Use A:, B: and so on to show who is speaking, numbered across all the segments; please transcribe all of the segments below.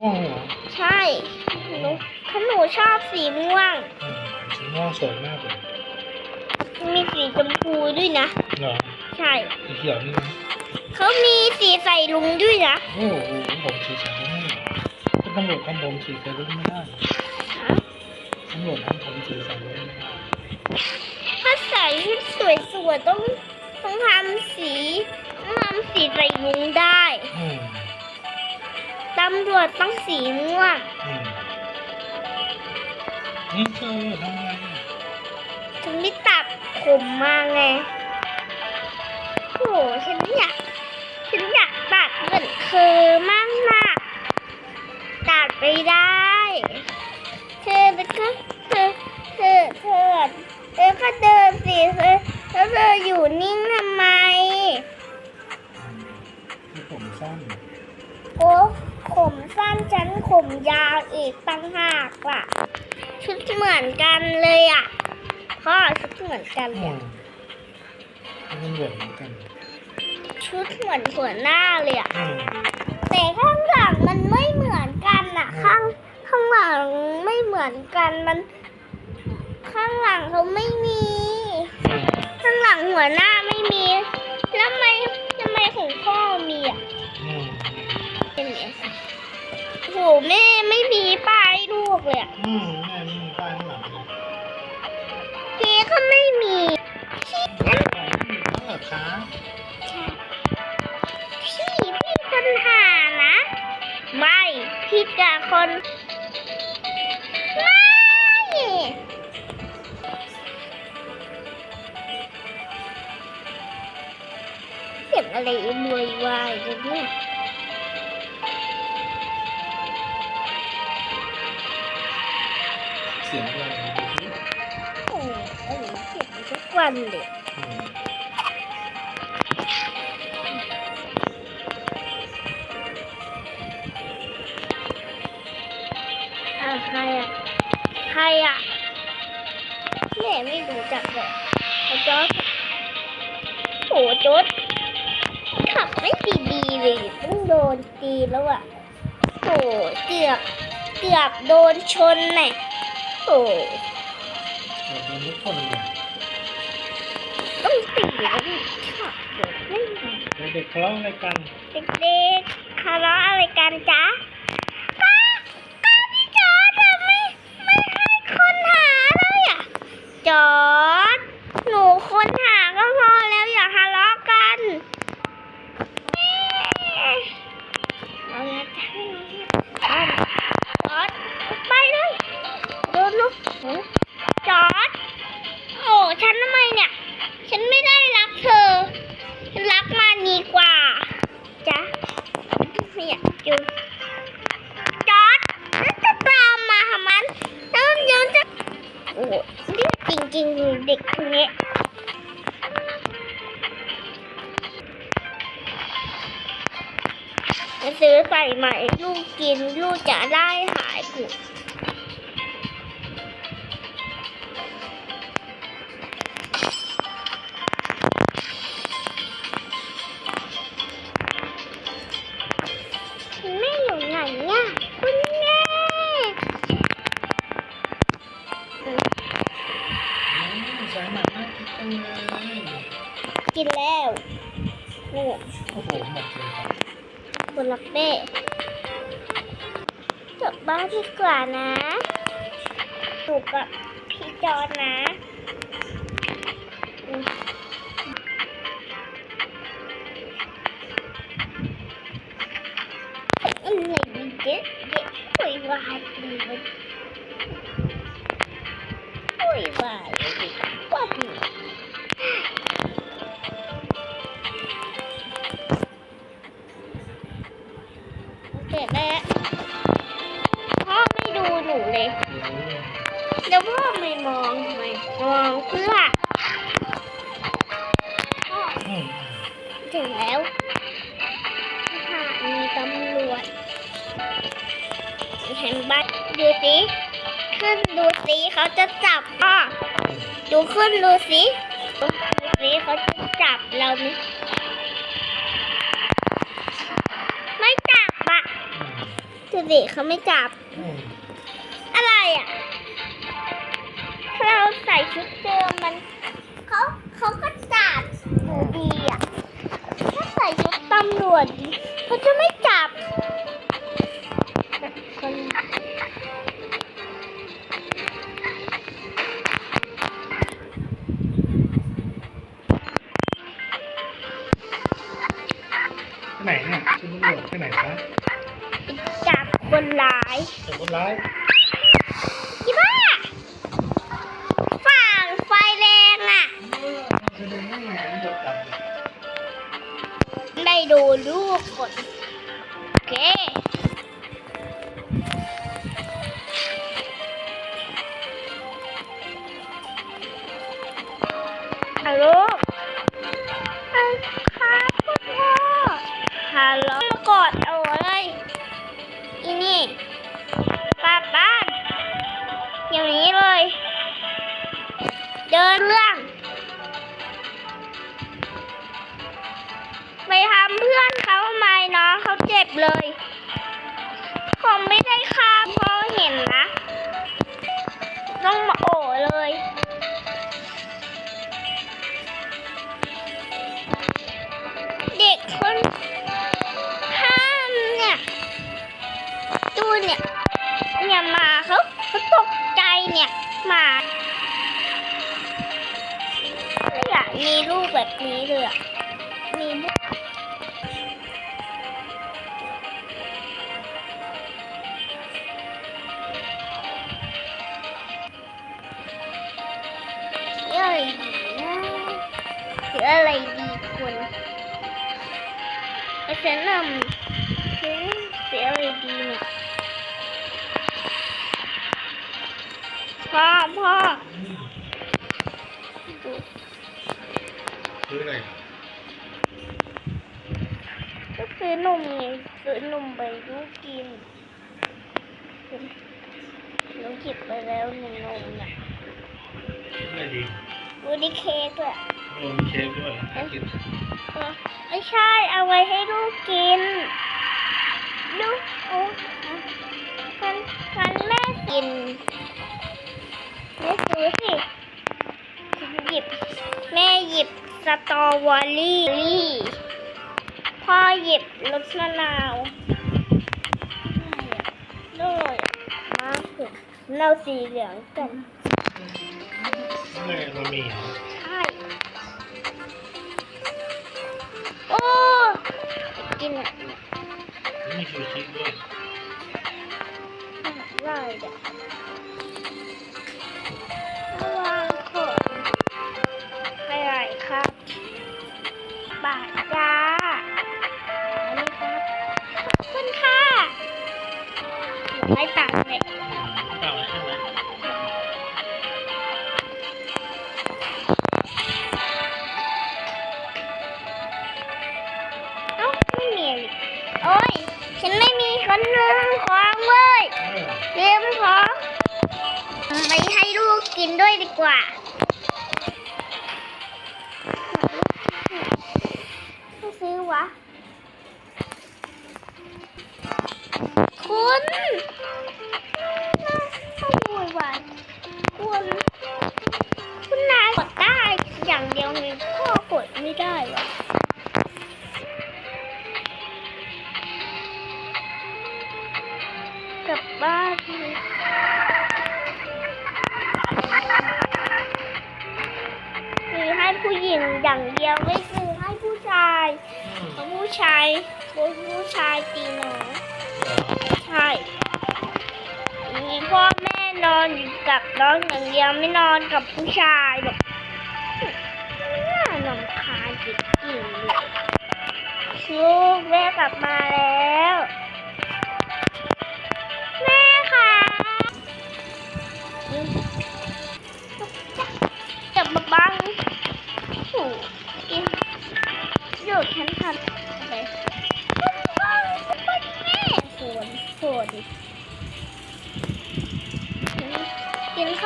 A: ม่วงเหรอ
B: ใช่หนูขนหนูชอบสีม่วง
A: อืมสีม่วงสวยมากเลย
B: มีสีชมพูด้วยนะ
A: เหรอ
B: ใช่
A: สีเขียวนี่นะ
B: เขามีสีใส่ลุงด้วยนะ
A: โอ้โหผมสีใสไม่ได้ก็ตำรวจทำผมสีใสไม่ได้ตำรวจทำผมสีใสไม่ได้
B: ถ้าใส่ชุดสวยๆต้องต้องทำสีต้องทำสีใส่ลุงได้
A: อืม
B: ตำรวจต้องสีม่วง
A: อืมนี่เธอทำอะไรอะ
B: ถึงได้ตัดผมมาไง โอ้ฉันอยาก ฉันอยากตัดเหมือนเธอมากนะตัดไปได้ เธอเป็นก็เธอ เธอ เธอ เธอก็เดินสิเธอแล้วเธออยู่นิ่งทำไม
A: ที่ผมสั้น
B: โอ้ ผมสั้นฉันผมยาวอีกตั้งหากว่ะ ชุดเหมือนกันเลยอะพ่อชุดเหมือนกันเล
A: อื
B: ย
A: มตำรวจเหมือนกัน
B: ชุดเหมือนหัวหน้าเลยอะ
A: อืม
B: แต่ข้างหลังมันไม่เหมือนกันอะ
A: อืม
B: ข้างข้างหลังไม่เหมือนกันมัน ข้างหลังเขาไม่มี
A: อืม
B: ข้างหลังหัวหน้าไม่มี แล้วทำไมทำไมของพ่อมีอะ
A: อืม
B: เป็นไงโห แม่ไม่มีป้ายลูกเลยอะ
A: อืมแม่ไม่มีป้ายข้างหลังเลย
B: พี่ก็ไม่มีพี่
A: ป้ายไม่มีข้างหลังคะ
B: พี่พี่คนหานะ ไม่พี่กับคนไม่เสียงอะไรมวยวายกันเนี่ย วันเลยใครอะใครอะแม่ไม่รู้จักเลยไอ้จอดโอ้จอดขับไม่ดีๆเลยต้องโดนตีแล้วอะโอ้เกือบเกือบโดนชนน่ะโอ้
A: เดี๋ยวโดนทุกคนเลย
B: ต้องตีแล้วดิขับรถไม่ดี
A: เด็กๆทะเลาะอะไรกัน
B: เด็กๆทะเลาะอะไรกันจ๊ะป้าป้าพี่จอร์ดไม่ไม่ให้คนหาเลยอะจอร์ดหนูคนหา จะได้หายปวดคุณแม่อยู่ไหนเนี่ยคุณแม่
A: อืมสายหมาน่ากินจังเลย
B: กินแล้วนี่
A: โอ้โหหมดเลยครับ
B: บนลักเด้กลั บ้านดีกว่านะอยู่กับพี่จอนนะอืมอะไรดีเด็ดเด็ดโวยวายดีมันโวยวายดีว่า สิดูสิเขาจะจับเราไหมไม่จับอะ
A: อืม
B: ถึงสิเขาไม่จับ
A: อืม
B: อะไรอะถ้าเราใส่ชุดเดิมมันเขาเขาก็จับอยู่ดีอะถ้าใส่ชุดตำรวจเขาจะไม่จับ คน
A: ร้า
B: ยที่บ้าฝั่งไฟแรงอะ
A: เออจะดูไม่ไงตำรวจจับเลย
B: ได้ดูลูกกด อนเขาทำไมน้องเขาเจ็บเลย ออะไรดีคุณไอ้ฉันนำคือเสียอะไรดีเนี่ยพ่อพ่อ
A: อืม
B: ดู
A: ซื้ออะไร
B: ก็ซื้อนมไงซื้อนมไปลูกกินหนูกิบไปแล้วหนึ่งนมเนี่ย
A: ซื้ออะไรดี
B: ดูดิเค้กด้วย
A: โอ้ มีเค้กด้วยน่ากิน
B: เออไม่ใช่ เอาไว้ให้ลูกกิน ลูกโอ้มันมันแม่กินไม่ซื้อสิหยิบ แม่หยิบสตรอเบอรี่พ่อหยิบรสมะนาวด้วยมาเถอะเราสีเหลืองกัน
A: ไม่เรามี
B: กินอะ
A: มีชูชิ
B: นอนอยู่กับน้องอย่างเดียวไม่น
A: อ
B: นกับผู้ชายแบบน่านำคาญจริงๆเลยลูกแม่กลับมาแล้ว แม่ค่ะจับมาบังโอ้โหกินโยกฉันทำ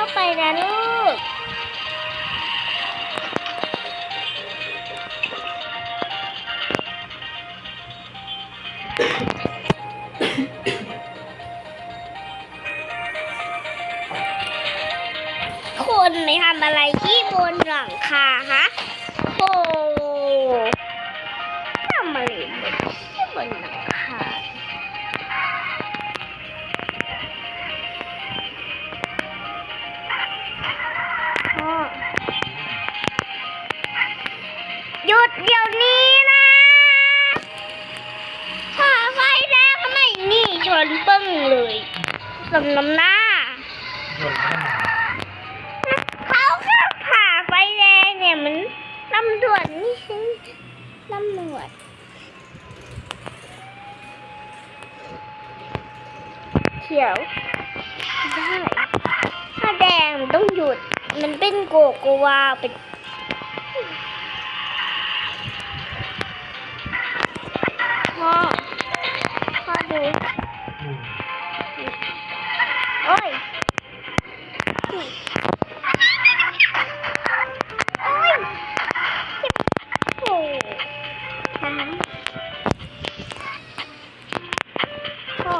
B: าไปนะลูก คนไม่ทำอะไรที่บนหลังคาฮะ มน้ำหน้า
A: เขา
B: ขาแค่ผ่าไฟแดงเนี่ยมันตำรวจนี่ฉันตำรวจเขียวได้ถ้าแดงมันต้องหยุด มันเป็นโกโกวาเป็นพ่อพ่อดู โอ้ยโอ้ยโอ้ทำพ่อ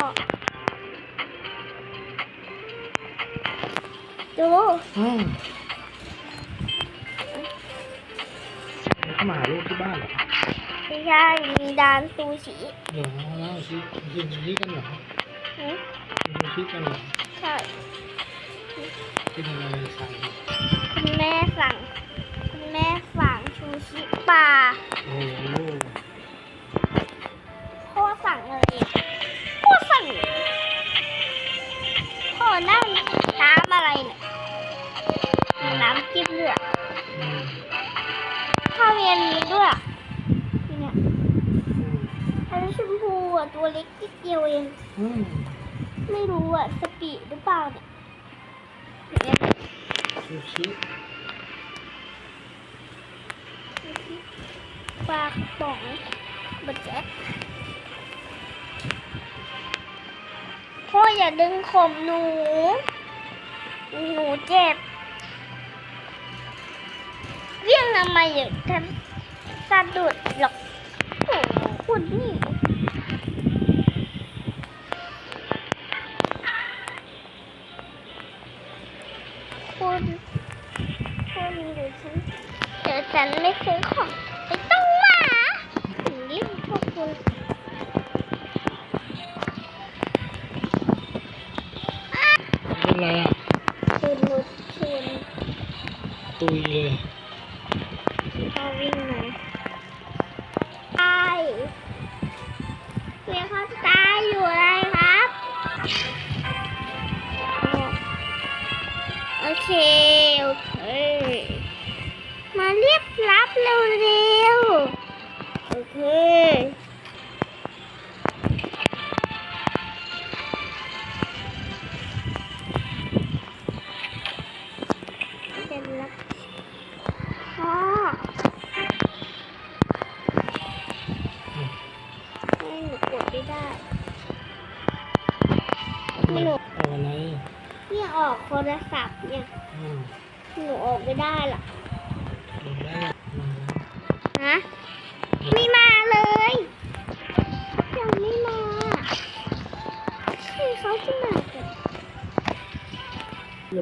B: ดู
A: อืมแล้วเขามาหาลูกที่บ้านเหรอ
B: ไม่ใช่ มีดานซูชิ
A: เหรอแล้วชิกินชิกันเหรอ
B: หืม
A: กินชิกันเหรอ
B: ใช่
A: กินอะไรใส่
B: คุณแม่สั่งคุณแม่สั่งชูชิปลา
A: โอ้โห
B: พ่อสั่งอะไรอะพ่อสั่งพ่อนั่งน้ำอะไรเนี่ยน้ำจิ้มเลือดข้าวเย็นนี้ด้วยเนี่ย
A: อั
B: นนี้ชมพูอะตัวเล็กนิดเดียวเองไม่รู้อะส ปีดหรือเปล่าเนี่ยเนี่ย
A: ซูชิ
B: ปลากระป๋องบัจเจ็ตพ่ออย่าดึงผมหนู หนูเจ็บ เรื่องทำไมอย่าทำสะดุดหรอกโอ้โหคุณนี่ ฉันไม่ซื้อของไปต้องมาถึงเรียกพวกคุณ
A: เป็นไรอะ
B: คืนนุชคืน
A: ตุยเลย
B: พอวิ่งมาตายเมียเขาตายอยู่อะไรครับ โอเค เร็วๆโอเค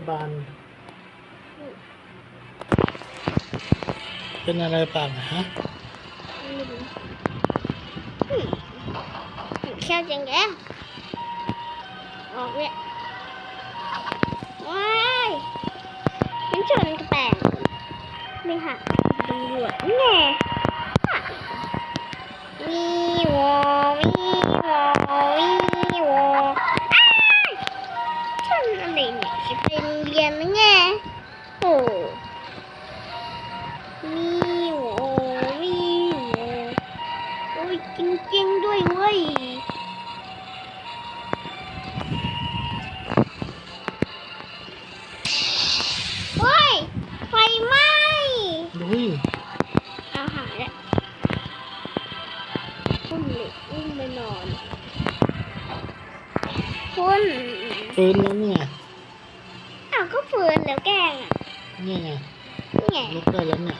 B: า
A: บาล เป็นอะไรปล่านะฮะ
B: ไม่รู้อืมแค่จังแกออกเนี่ยว้ายมันชนกระแปงไม่หักตำรวจนี่ ลุก
A: ได้แล้วเนี่ย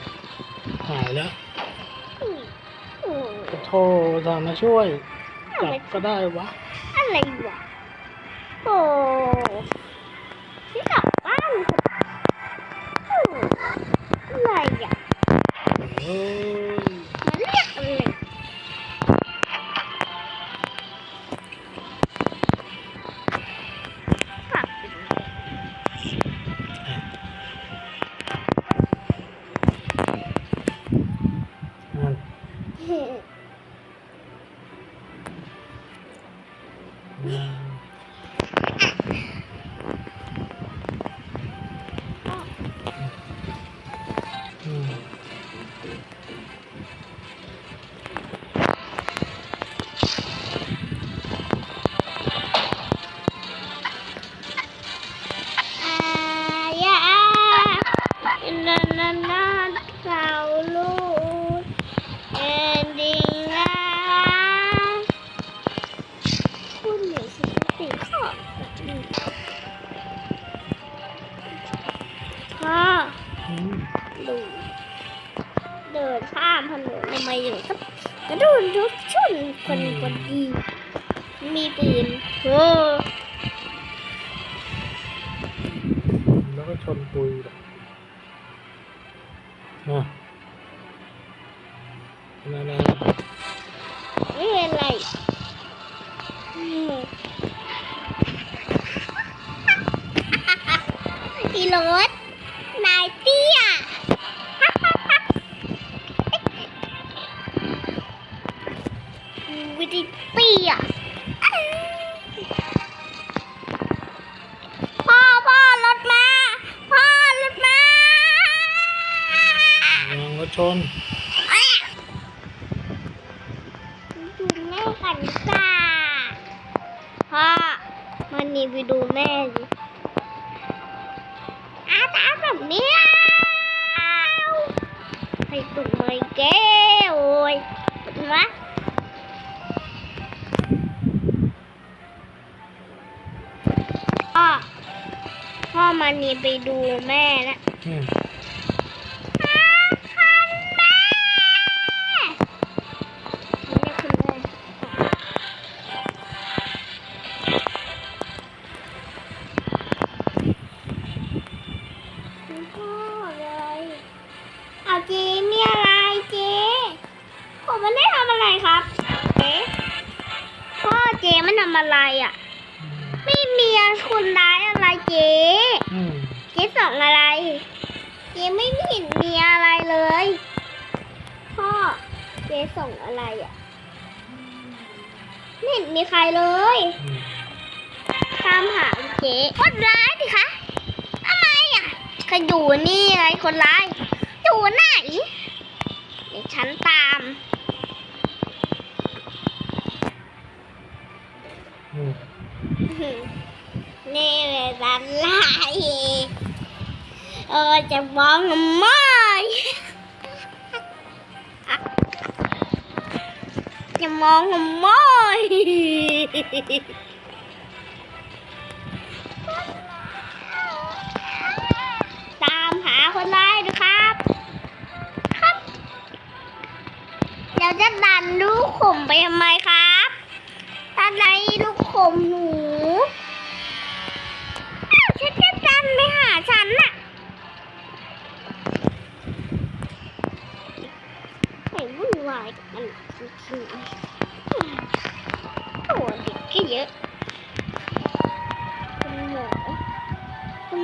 A: หายแล้ว
B: อืมโอ้
A: โทรทางมาช่วยจับก็ได้วะ
B: อะไรวะโอ้
A: 嗯。
B: ดูเดินข้ามถนนทำไมอยู่ก็กระโดดรถชนคนคนดีมีปืนโอ้
A: แล้วก็ชนปุยแบบอะ
B: เไปดูแม่นะ เห็นมีใครเลย ตามหาเจ๊คนร้ายสิคะทำไมอะใครอยู่นี่ไงคนร้าย อยู่ไหนเดี๋ยวฉันตาม
A: อืม
B: นี่เลยร้านลายเออจะมองทำไม จะมองทำไมตามหาคนร้ายนะครับ ครับเดี๋ยวจะดันลูกขมไปทำไมครับดันไรลูกขมหนู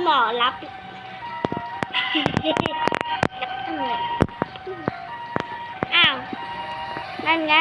B: คุณหมอรับรับทำไมอ้าว นั่นไง